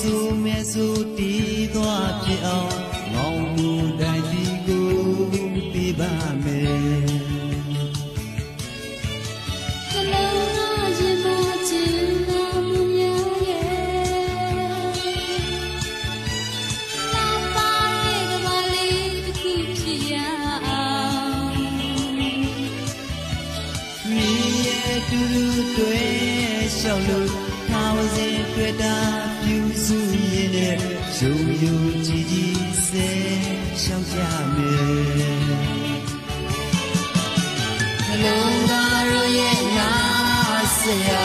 ဆိုတီးသွားဖြစ်အောင်ငောင်းမှုတိုင်းဒီကိုပြပါမယ်က လုံးသားရင်မချင်လာမှုများရဲ့လာပါရဲ့ကမလေးတစ်ခုဖြစ်ရအောင်မိရဲ့တူတူတွေ့ရှောက်လို့ထောင်စင်တွေ့တာပြူစုရင်နဲ့ရုံရုံကြည်ကြည်စဲရှောက်ကြမယ်နှလုံးသားရဲ့နာဆရာ